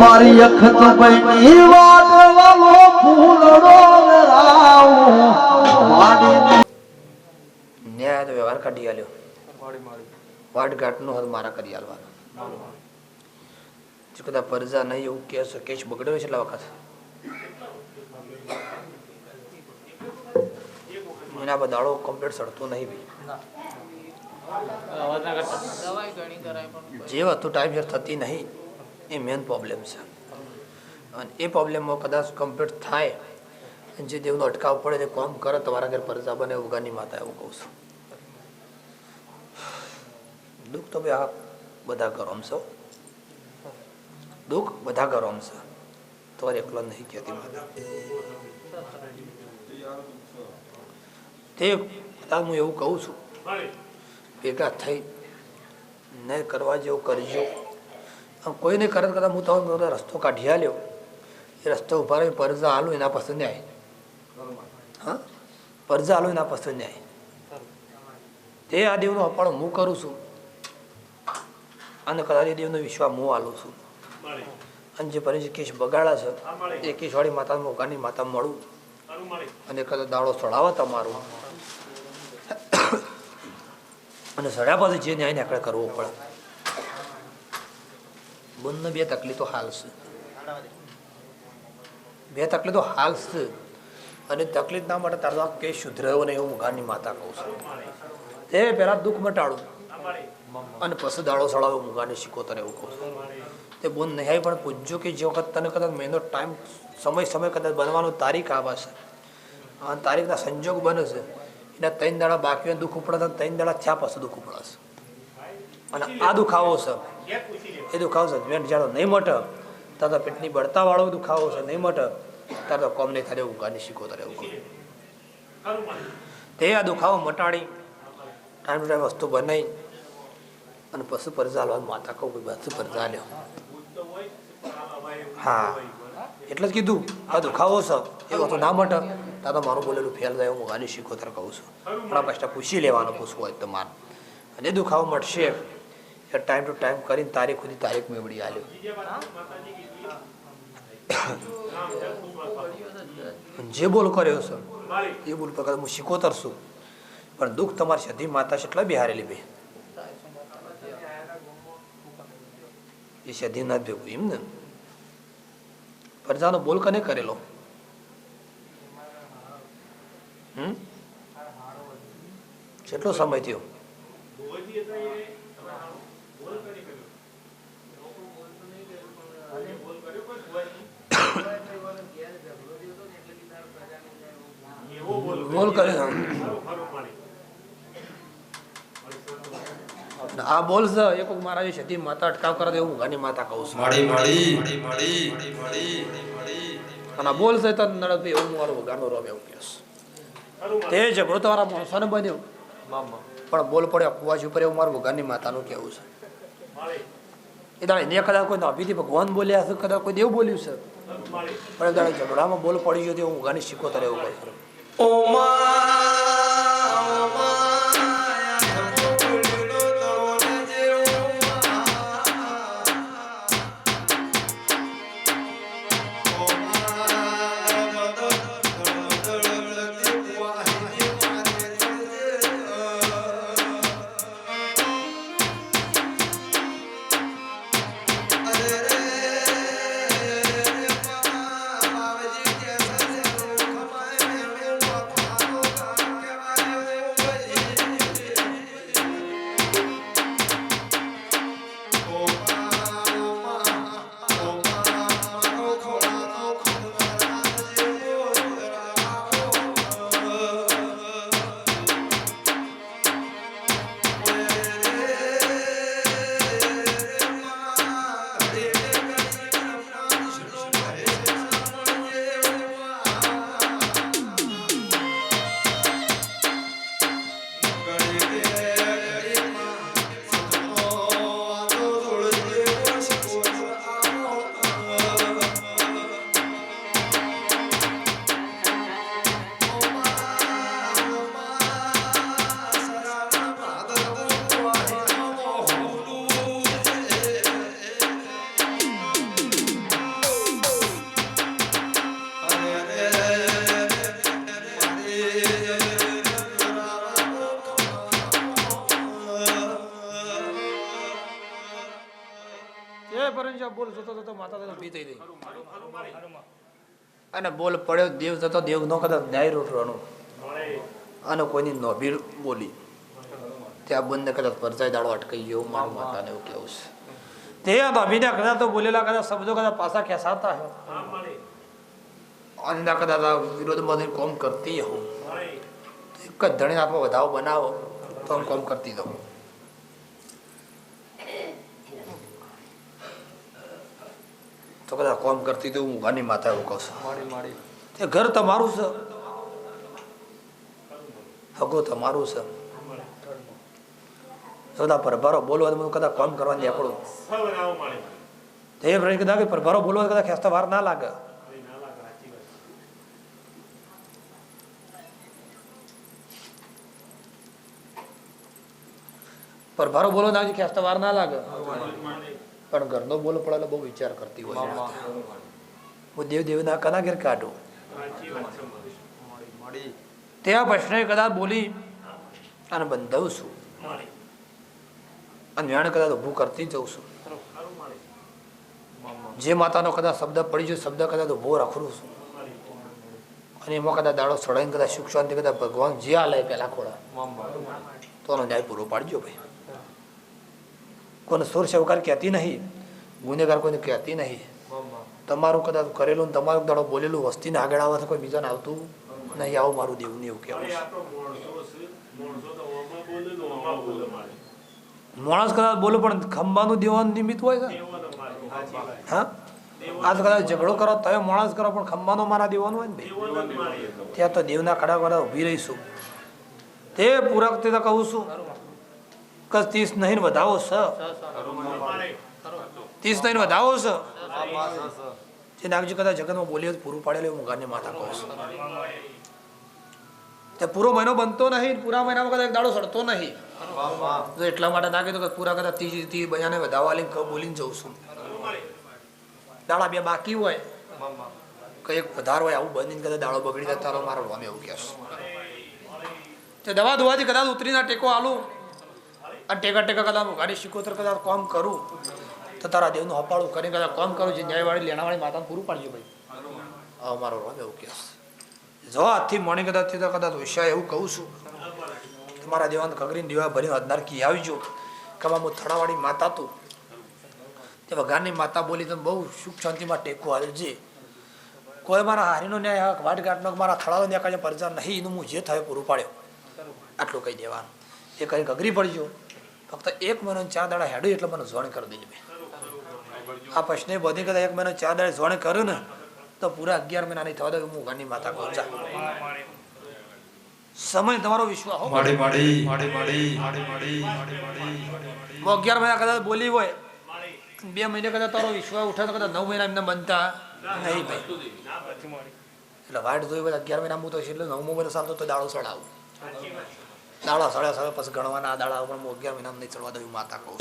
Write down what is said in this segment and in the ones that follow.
મારી અખત બની વાટવાલો ફૂલડો રાવ વાડીને ન્યાય વ્યવહાર કાઢી આલ્યો. વાટઘાટનો હદ મારા કરી આલવાનો. જો કદાચ પરજા નહીં એવું કેસ કેસ બગડ્યો છે એટલા વખત. એના દાડો કમ્પ્લીટ સડતો નહીં ભાઈ. જે તો ટાઈમ થતી નહીં. એ મેન પ્રોબ્લેમ છે. અને એ પ્રોબ્લેમમાં કદાચ કમ્પ્લીટ થાય જે દેવનો અટકાવ પડે તે કોમ કરે, તમારા ઘેર પરજા બને ઉગાની માતા એવું કહું છું. દુઃખ તો ભાઈ આ બધા ગરમ છો દુઃખ બધા ગરમ છે. તમારે એકલો નહીં કહેતી માતા તે બધા હું એવું કહું છું. ભેગા થઈ ન કરવા જેવું કરજો. આમ કોઈ નહીં કરત કરતાં હું તમને રસ્તો કાઢી આલ્યો. એ રસ્તો ઊભા રહી પરજા આલો એના પસંદ ન્યાય. હા? પરજા આલો એના પસંદ ન્યાય. તે આ દેવનો અપાણો હું કરું છું. અને કદાચ એ દેવનો વિશ્વાસ હું આલું છું. અને જે પરિચય કેશ બગાડા છે, એ કેશવાળી માતા મોગાની માતા મળું. અને કદાચ દાડો સડાવો તમારો. અને સડ્યા પછી જે ન્યાય આપણે કરવો પડે. બંને બે તકલીફો હાલ છે. બે તકલીફો હાલ છે અને તકલીફ ના માટે તારો કે સુધરાયો ને એવું મુખાની માતા કહું છું. તે પહેલાં દુઃખ મટાડું અને પછી દાડો સળાવો શીખો તને એવું કહું છું. તે બોન નહીં પણ પૂછજો કે જે વખત તને કદાચ મહિનો ટાઈમ સમય સમય કદાચ બનવાનો તારીખ આવશે અને તારીખના સંજોગ બને છે. એના ત્રણ દાડા બાકી દુઃખ ઉપડે તો ત્રણ દાડા થયા પછી દુઃખ ઉપડાશે અને આ દુખાવો છે. એ દુખાવો વેન્ટ જ્યારે નહીં મટે. તાર તો પેટની બળતાવાળો દુખાવો છે, નહીં મટે. તાર તો કોમ નહીં થાય ગાની તારે, એવું કહું. તે આ દુખાવો મટાડી ટાઈમ ટુ ટાઈમ વસ્તુ બનાવી અને પશુ પરજા લેવા માતા કહું પશુ પરજા લ્યો હા. એટલે જ કીધું, આ દુખાવો છે, એ વસ્તુ ના મટે. તા તો મારું બોલેલું ફેલ થાય હું ગાની શીખો શીખોતર કહું છું. પણ આ પાછા લેવાનું પૂછવું હોય તો મારે. અને દુખાવો મટશે. ટાઈમ ટુ ટાઈમ કરીને તારીખ સુધી તારીખ મેળવી આલ્યો જે બોલ કર્યો છે એ બોલ પ્રકાર હું શીખોતર છું પણ દુઃખ તમારી સધી માતા છે એટલા બિહારેલી બે એ સધીનાથ ભેગું એમ ને પ્રજાનો બોલ કને કરેલો હમ કેટલો સમય થયો બોલ કર્યો. આ બોલ છે એક મારા સતી માતા અટકાવ કરે એવું ગાની માતા કહું છું. મળી મળી મળી મળી માડી માડી. અને બોલ છે તો નડદ એવું મારો ગાનો રોમ એવું કહેશ. તે ઝઘડો તમારા માણસોને બન્યો. પણ બોલ પડ્યો કુવાજી ઉપર એવું મારું ભગવાનની માતાનું કેવું છે. એ દાડે ને કદાચ કોઈ અભિથી ભગવાન બોલ્યા છે કદાચ કોઈ દેવ બોલ્યું છે? પણ એ દાડે ઝઘડામાં બોલ પડી ગયો હું ગાની શીખો તારે એવું ખરું છું જતો જતો માતા તો ઊભી થઈ ગઈ. અને બોલ પડ્યો દેવ જતો દેવ નો કદાચ ન્યાય રોટવાનું અને કોઈની નોભી બોલી. ત્યાં બંને કદાચ પરચાઈ દાડો અટકાઈ ગયો મા માતાને એવું કેવું છે. તે નોભીને કદાચ તો બોલેલા કદાચ શબ્દો કદાચ પાછા ખેંચાતા હોય અને કદાચ વિરોધમાં કોમ કરતી હોઉં. એક જ ધણી હાથમાં વધાવો બનાવો તો હું કોમ કરતી દઉં તો કદાચ કોમ કરતી તો હું ગાની માતા એવું કહું છું. તે ઘર તમારું છે. હગો તમારું છે. સદા પરભારો બોલવા મને કદાચ કોમ કરવાની આપણું. એ પ્રશ્ન કદાચ કે પરભારો બોલવા કદાચ ખેંચતા વાર ના લાગે. પરભારો બોલવા ના ખેંચતા વાર ના લાગે. પણ ઘરનો બોલો પડે એટલે બહુ વિચાર કરતી હોય હું દેવ દેવના કના ઘેર કાઢું. તે ત્યાં પ્રશ્ન કદાચ બોલી અને બંધાવું છું. અને જાણે કદાચ ઊભું કરતી જઉં છું. જે માતાનો કદાચ શબ્દ પડી ગયો શબ્દ કદાચ ઊભો રાખું છું. અને એમાં કદાચ દાડો સળાઈને કદાચ સુખ શાંતિ કદાચ ભગવાન જે આ લે પેલા ખોળા. તો ન્યાય પૂરો પાડજો ભાઈ. કોને સુર સેવકાર કહેતી નહીં ગુનેગાર કોઈને કહેતી નહીં તમારું કદાચ કરેલું તમારું દાડો બોલેલું વસ્તીને આગળ આવે તો કોઈ બીજાને આવતું નહીં આવું મારું દેવું ને એવું કહેવું માણસ કદાચ બોલો પણ ખંભાનું દેવાનું નિમિત્ત હોય છે હા આજ કદાચ ઝઘડો કરો તમે માણસ કરો પણ ખંભાનો મારા દેવાનું હોય ને ભાઈ ત્યાં તો દેવના કડા કડા ઊભી રહીશું તે પૂરક તે તો કહું છું કે ત્રીસ નહીં વધાવો છે ત્રીસ નહીં વધાવો છે જે નાગજી કદાચ જગતમાં બોલીએ પૂરું પાડેલું એવું મુગાની માતા કહું છું તે પૂરો મહિનો બનતો નહીં, પૂરા મહિનામાં કદાચ દાડો સડતો નહીં. એટલા માટે ના કીધું કે પૂરા કદાચ ત્રીજી ત્રીજી બજાને વધાવવા લઈને બોલીને જઉં છું. દાડા બે બાકી હોય કંઈક વધારો હોય, આવું બનીને કદાચ દાડો બગડી જાય, તારો મારો રોમે એવું કહેશ. તે દવા ધોવાથી કદાચ ઉતરીના ટેકો આલું. અને ટેકા ટેકા કદાચ ગાડી શીખોતર કદાચ કામ કરું તો તારા દેવનું હપાળું કરીને કદાચ કામ કરું જે ન્યાયવાળી લેણાવાળી માતાને પૂરું પાડજો ભાઈ. હા મારો રોજ એવું કહેશ જો આજથી મોણી કદાચથી તો કદાચ હોશિયાર એવું કહું છું. તમારા દેવાને ઘગરીને દેવા ભરીને અદનાર કી આવજો. કમા હું થડાવાળી માતા તું. તે વઘારની માતા બોલી તો બહુ સુખ શાંતિમાં ટેકો આવજે કોઈ મારા હારીનો ન્યાય વાટઘાટનો મારા થડાનો ન્યાય કાંઈ પરજા નહીં એનું હું જે થયો પૂરું પાડ્યો. આટલું કહી દેવાનું. એ કઈ અઘરી પડજો. ફક્ત એક મહિનો ચાર દાડા હેડો એટલે મને ઝોણ કરી દીધી મેં આ પ્રશ્ન બધી કદાચ એક મહિનો ચાર દાડે ઝોણ કર્યું ને તો પૂરા અગિયાર મહિના નહીં થવા દે હું ઘરની માતા કહું ચા સમય તમારો વિશ્વાસ હો માડી માડી. માડી માડી. માડી માડી. હું અગિયાર મહિના કદાચ બોલી હોય બે મહિને કદાચ તારો વિશ્વાસ ઉઠે તો કદાચ નવ મહિના એમને બનતા. નહીં ભાઈ. એટલે વાટ જોઈ અગિયાર મહિના હું તો એટલે નવમો મહિનો સાલતો તો દાડો સડાવું દાડા સળે સડે પછી ગણવાના દાડા પણ હું અગિયાર મહિના નહીં ચડવા દઉં માતા કહું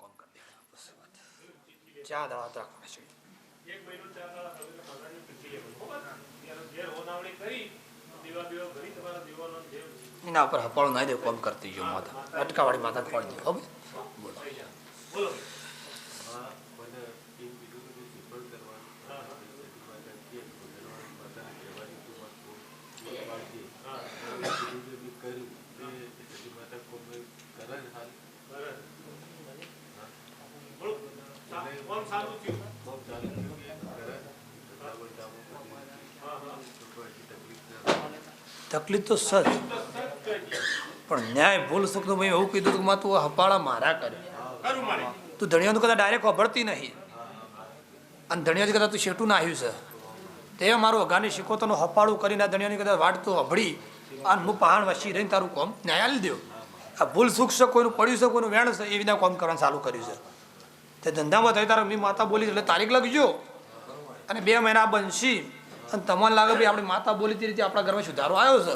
વાત ચા દાડા રાખવા છે એક મહિનો ચાર દાડા હવે પગારની પીછી લેવાનું. બરોબર? ત્યારે ઘેર હોનાવણી કરી, દીવા બીવા ભરી તમારા દીવાનો ને એના ઉપર હપાળો નાઈ દે કોમ કરતી જો માતા અટકાવાળી માતા ખોડી દે હવે બોલો બોલો ભાઈ. મને એમ કીધું કે ભાઈ સિમ્પલ કરવાનું હા, હા. માતા કે ભગવાન માતાને કહેવાની તું મત બોલ. હા. મેં કીધું કે મેં કર્યું તે સતી માતા કોમ મેં કરે ને હાલ બરાબર. બોલો. સા- કોમ સારું થયું. કોમ ચાલુ થયું કે કરે ધંધા બધામાં બધી હા, હા. તો કોઈ તકલીફ ના આવે. તકલીફ તો સજ. પણ ન્યાય ભૂલ શકતો ભાઈ એવું કીધું કે માં તું હપાળા મારા કરે. મારે. તું ધણિયાનું કદાચ ડાયરેક્ટ વાપરતી નહીં. અને ધણિયાથી કદાચ તું શેઠું ના આવ્યું છે તે મારું અગાની શિકોતોનું હપાળું કરીને આ ધણિયાની કદાચ વાટતું અભળી અને હું પહાણ વસી રહીને તારું કોમ ન્યાય આલી દો આ ભૂલ સુખ છે કોઈનું પડ્યું છે કોઈનું વેણ છે એ વિના કોમ કરવાનું ચાલુ કર્યું છે. તે ધંધામાં થઈ તારે મેં માતા બોલી એટલે તારીખ લખજો. અને બે મહિના બનશી. અને તમને લાગે ભાઈ આપણી માતા બોલી તે રીતે આપણા ઘરમાં સુધારો આવ્યો છે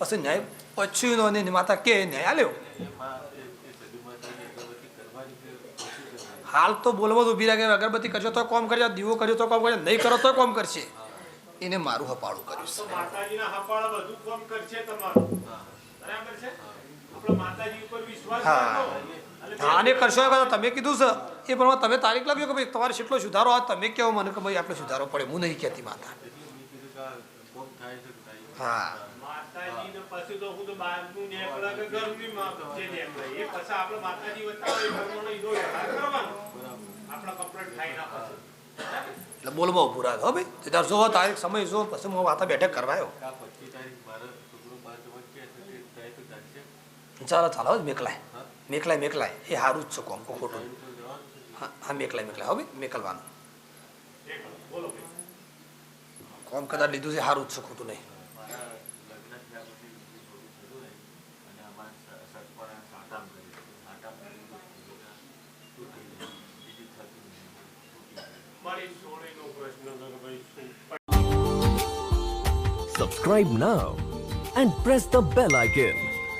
પછી ન્યાય પછી નો ને માતા કે ન્યાય આલ્યો હાલ તો બોલવા ઊભી ઊભી રાખે અગરબત્તી કરજો તો કોમ કરજો દીવો કરજો તો કોમ કરજો નહીં કરો તો કોમ કરશે એને મારું હપાળું કર્યું છે બધું કામ કરશે તમારું. બરાબર છે? માતાજી ઉપર વિશ્વાસ હા. અને આને કરશો એ તમે કીધું છે. એ પ્રમાણે તમે તારીખ લાગ્યો કે ભાઈ તમારે કેટલો સુધારો? આ તમે કહો મને કે ભાઈ આપણે સુધારો પડે. હું નહીં કહેતી માતા હા. માતાજીને પછી તો હું તો બહારનું નીકળે કે ઘરની માં જે નીકળે. એ પછી આપણે માતાજી બતાવે એ પ્રમાણે ઈનો વ્યવહાર કરવાનો. આપણા કપડાં ખાઈ ના પછી. એટલે બોલવા ઉભું રાખો ભાઈ. તાર જો તારીખ સમય જો પછી હું વાતા બેઠક કરવાયો આ પચીસ તારીખ મારા છોકરો બાર જવા કહે છે તે થાય તો ચાલશે ચાલો ચાલો મેકલાય. મેકલાય મેકલાય. એ સારું જ છે કોમ, ખોટું. હા હા, મેકલાય મેકલાય. હવે મેકલવાનું. કોમ કદાચ લીધું છે સારું જ છે, ખોટું નહીં. Subscribe now and press the bell icon.